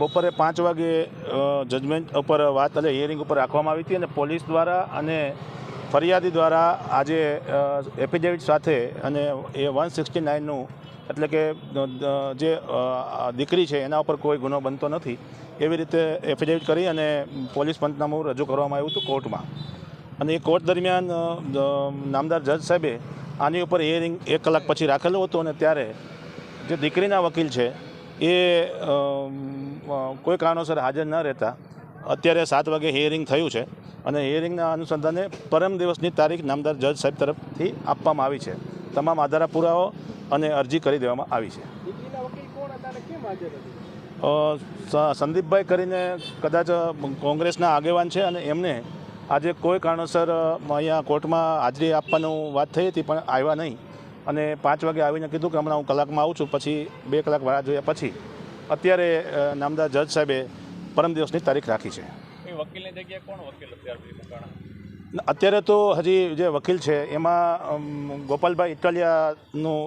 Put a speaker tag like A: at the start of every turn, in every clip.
A: બપોરે પાંચ વાગે જજમેન્ટ ઉપર વાત એટલે હિયરિંગ ઉપર રાખવામાં આવી હતી અને પોલીસ દ્વારા અને ફરિયાદી દ્વારા આજે એફિડેવિટ સાથે અને એ વન સિક્સટી નાઇનનું એટલે કે જે દીકરી છે એના ઉપર કોઈ ગુનો બનતો નથી. એવી રીતે એફિડેવિટ કરી અને પોલીસ પંચનામું રજૂ કરવામાં આવ્યું હતું કોર્ટમાં. અને એ કોર્ટ દરમિયાન નામદાર જજ સાહેબે આની ઉપર હિયરિંગ એક કલાક પછી રાખેલું હતું અને ત્યારે જે દીકરીના વકીલ છે એ કોઈ કારણોસર હાજર ન રહેતા. અત્યારે સાત વાગે હિયરિંગ થયું છે અને હિયરિંગના અનુસંધાને પરમ દિવસની તારીખ નામદાર જજ સાહેબ તરફથી આપવામાં આવી છે. તમામ આધારા પુરાવો અને અરજી કરી દેવામાં આવી છે. સંદીપભાઈ કરીને કદાચ કોંગ્રેસના આગેવાન છે અને એમને આજે કોઈ કારણોસર અહીંયા કોર્ટમાં હાજરી આપવાનું વાત થઈ હતી પણ આવ્યા નહીં. અને પાંચ વાગે આવીને કીધું કે હમણાં હું કલાકમાં આવું છું પછી બે કલાક વાળા જોયા પછી અત્યારે નામદા નામદાર જજ સાહેબે પરમ દિવસની તારીખ રાખી છે.
B: વકીલની જગ્યાએ કોણ વકીલ અત્યાર
A: અત્યારે તો હજી જે વકીલ છે એમાં ગોપાલભાઈ ઇટાલિયાનું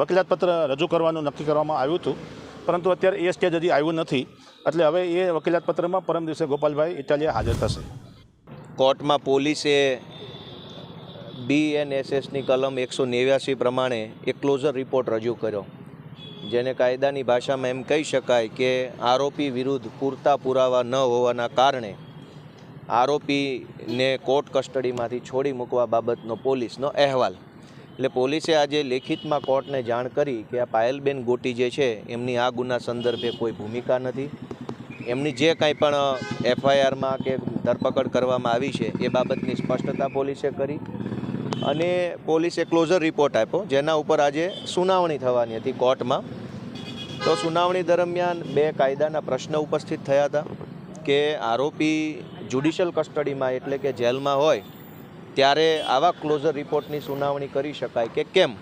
A: વકીલાત પત્ર રજૂ કરવાનું નક્કી કરવામાં આવ્યું હતું. પરંતુ અત્યારે એ સ્ટેજ હજી આવ્યું નથી. એટલે હવે એ વકીલાત પત્રમાં પરમ દિવસે ગોપાલભાઈ ઇટાલિયા હાજર થશે.
C: કોર્ટમાં પોલીસે બીએનએસએસની કલમ એકસો નેવ્યાસી પ્રમાણે એક ક્લોઝર રિપોર્ટ રજૂ કર્યો. જેને કાયદાની ભાષામાં એમ કહી શકાય કે આરોપી વિરુદ્ધ પૂરતા પુરાવા ન હોવાના કારણે આરોપીને કોર્ટ કસ્ટડીમાંથી છોડી મૂકવા બાબતનો પોલીસનો અહેવાલ. એટલે પોલીસે આજે લેખિતમાં કોર્ટને જાણ કરી કે આ પાયલબેન ગોટી જે છે, એમની આ ગુના સંદર્ભે કોઈ ભૂમિકા નથી. એમની જે કાંઈ પણ એફઆઈઆરમાં કે ધરપકડ કરવામાં આવી છે, એ બાબતની સ્પષ્ટતા પોલીસે કરી. અને પોલીસે ક્લોઝર રિપોર્ટ આપ્યો, જેના ઉપર આજે સુનાવણી થવાની હતી કોર્ટમાં. તો સુનાવણી દરમિયાન બે કાયદાના પ્રશ્ન ઉપસ્થિત થયા હતા, કે આરોપી જ્યુડિશિયલ કસ્ટડીમાં એટલે કે જેલમાં હોય, ત્યારે આવા ક્લોઝર રિપોર્ટની સુનાવણી કરી શકાય કે કેમ?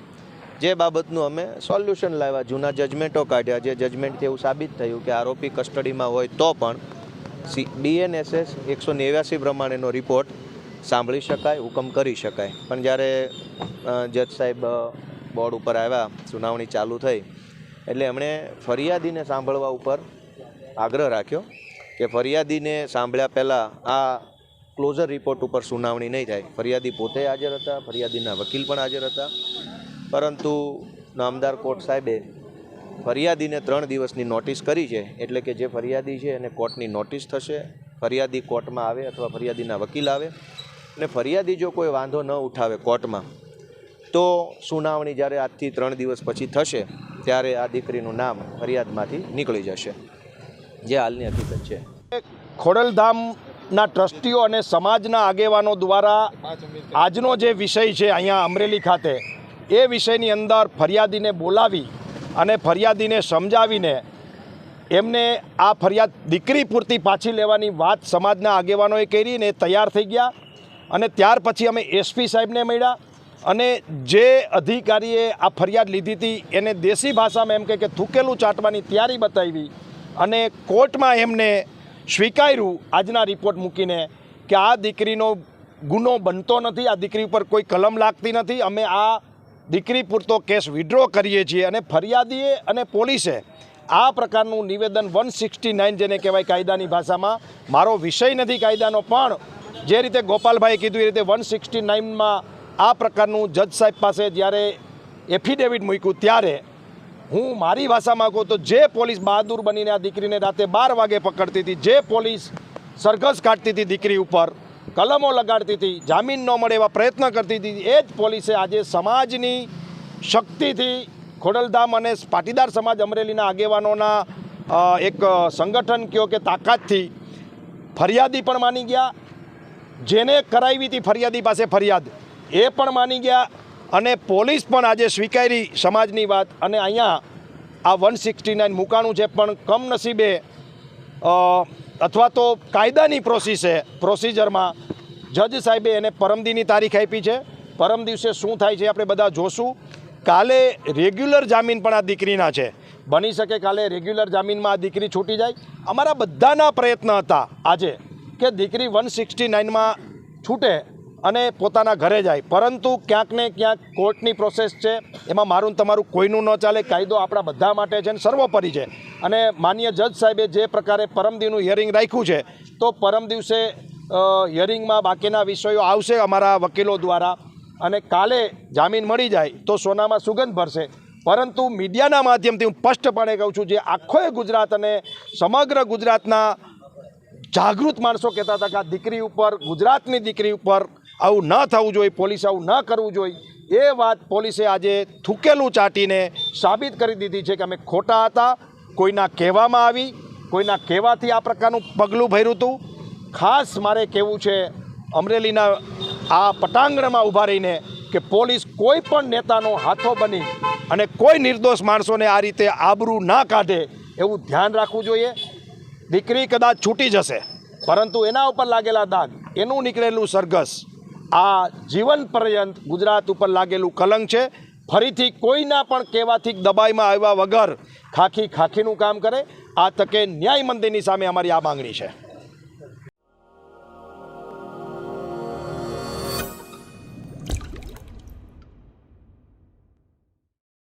C: જે બાબતનું અમે સોલ્યુશન લાવ્યા, જૂના જજમેન્ટો કાઢ્યા, જે જજમેન્ટથી એવું સાબિત થયું કે આરોપી કસ્ટડીમાં હોય તો પણ સી બીએનએસએસ એકસો નેવ્યાસી પ્રમાણેનો રિપોર્ટ સાંભળી શકાય, હુકમ કરી શકાય. પણ જ્યારે જજ સાહેબ બોર્ડ ઉપર આવ્યા, સુનાવણી ચાલુ થઈ, એટલે એમણે ફરિયાદીને સાંભળવા ઉપર આગ્રહ રાખ્યો કે ફરિયાદીને સાંભળ્યા પહેલાં આ ક્લોઝર રિપોર્ટ ઉપર સુનાવણી નહીં થાય. ફરિયાદી પોતે હાજર હતા, ફરિયાદીના વકીલ પણ હાજર હતા. પરંતુ નામદાર કોર્ટ સાહેબે ફરિયાદીને ત્રણ દિવસની નોટિસ કરી છે, એટલે કે જે ફરિયાદી છે એને કોર્ટની નોટિસ થશે. ફરિયાદી કોર્ટમાં આવે અથવા ફરિયાદીના વકીલ આવે. અને ફરિયાદી જો કોઈ વાંધો ન ઉઠાવે કોર્ટમાં, તો સુનાવણી જ્યારે આજથી ત્રણ દિવસ પછી થશે, ત્યારે આ દીકરીનું નામ ફરિયાદમાંથી નીકળી જશે. જે હાલની હકીકત છે.
D: ખોડલધામના ટ્રસ્ટીઓ અને સમાજના આગેવાનો દ્વારા આજનો જે વિષય છે અહીંયા અમરેલી ખાતે, એ વિષયની અંદર ફરિયાદીને બોલાવી અને ફરિયાદીને સમજાવીને એમને આ ફરિયાદ દીકરી પૂરતી પાછી લેવાની વાત સમાજના આગેવાનોએ કરીને તૈયાર થઈ ગયા. અને ત્યાર પછી અમે એસપી સાહેબને મળ્યા અને જે અધિકારીએ આ ફરિયાદ લીધી હતી, એને દેશી ભાષામાં એમ કહે કે થૂકેલું ચાટવાની તૈયારી બતાવી અને કોર્ટમાં એમને સ્વીકાર્યું. આજના રિપોર્ટ મૂકીને કે આ દીકરીનો ગુનો બનતો નથી, આ દીકરી ઉપર કોઈ કલમ લાગતી નથી. અમે આ દીકરી પૂરતો કેસ વિડ્રો કરીએ છીએ અને ફરિયાદીએ અને પોલીસે આ પ્રકારનું નિવેદન વન સિક્સટી નાઇન જેને કહેવાય કાયદાની ભાષામાં, મારો વિષય નથી કાયદાનો પણ જે રીતે ગોપાલભાઈએ કીધું એ રીતે વન સિક્સટી નાઇનમાં આ પ્રકારનું જજ સાહેબ પાસે જ્યારે એફિડેવિટ મૂક્યું ત્યારે હું મારી ભાષામાં કહું તો જે પોલીસ બહાદુર બનીને આ દીકરીને રાતે બાર વાગે પકડતી હતી, જે પોલીસ સરઘસ કાઢતી હતી દીકરી ઉપર, કલમો લગાડતી હતી, જામીન ન મળે એવા પ્રયત્ન કરતી હતી, એ જ પોલીસે આજે સમાજની શક્તિથી ખોડલધામ અને પાટીદાર સમાજ અમરેલીના આગેવાનોના એક સંગઠન કયો કે તાકાતથી ફરિયાદી પણ માની ગયા જેને કરાવી હતી ફરિયાદી પાસે ફરિયાદ. એ પણ માની ગયા અને પોલીસ પણ આજે સ્વીકારી સમાજની વાત અને અહીંયા આ વન સિક્સટી નાઇન મુકાણું છે પણ કમનસીબે અથવા તો કાયદાની પ્રોસેસે, પ્રોસિજરમાં જજ સાહેબે એને પરમદીની તારીખ આપી છે. પરમ દિવસે શું થાય છે આપણે બધા જોશું. કાલે રેગ્યુલર જામીન પણ આ દીકરીના છે. બની શકે કાલે રેગ્યુલર જામીનમાં આ દીકરી છૂટી જાય. અમારા બધાના પ્રયત્ન હતા આજે કે દીકરી વન સિક્સટી નાઇનમાં છૂટે અને પોતાના ઘરે જાય. પરંતુ ક્યાંક ને ક્યાંક કોર્ટની પ્રોસેસ છે, એમાં મારું ને તમારું કોઈનું ન ચાલે, કાયદો આપણા બધા માટે છે અને સર્વોપરી છે. અને માન્ય જજ સાહેબે જે પ્રકારે પરમદિવનું હિયરિંગ રાખ્યું છે, તો પરમ દિવસે હિયરિંગમાં બાકીના વિષયો આવશે અમારા વકીલો દ્વારા. અને કાલે જામીન મળી જાય તો સોનામાં સુગંધ ભરશે. પરંતુ મીડિયાના માધ્યમથી હું સ્પષ્ટપણે કહું છું, જે આખોએ ગુજરાત અને સમગ્ર ગુજરાતના જાગૃત માણસો કહેતા હતા કે આ દીકરી ઉપર, ગુજરાતની દીકરી ઉપર આવું ન થવું જોઈએ, પોલીસે આવું ન કરવું જોઈએ. એ વાત પોલીસે આજે થૂકેલું ચાટીને સાબિત કરી દીધી છે કે અમે ખોટા હતા, કોઈના કહેવામાં આવી, કોઈના કહેવાથી આ પ્રકારનું પગલું ભર્યું હતું. ખાસ મારે કહેવું છે, અમરેલીના આ પટાંગણમાં ઊભા રહીને કે પોલીસ કોઈ પણ નેતાનો હાથો બની અને કોઈ નિર્દોષ માણસોને આ રીતે આબરૂ ના કાઢે એવું ધ્યાન રાખવું જોઈએ. દીકરી કદાચ છૂટી જશે, પરંતુ એના ઉપર લાગેલા દાગ, એનું નીકળેલું સરઘસ, આ જીવન પર્યંત ગુજરાત ઉપર લાગેલું કલંક છે. ફરીથી કોઈના પણ કહેવાથી દબાઈમાં આવ્યા વગર ખાખી ખાખીનું કામ કરે. આ તકે ન્યાય મંદિરની સામે અમારી આ માંગણી છે.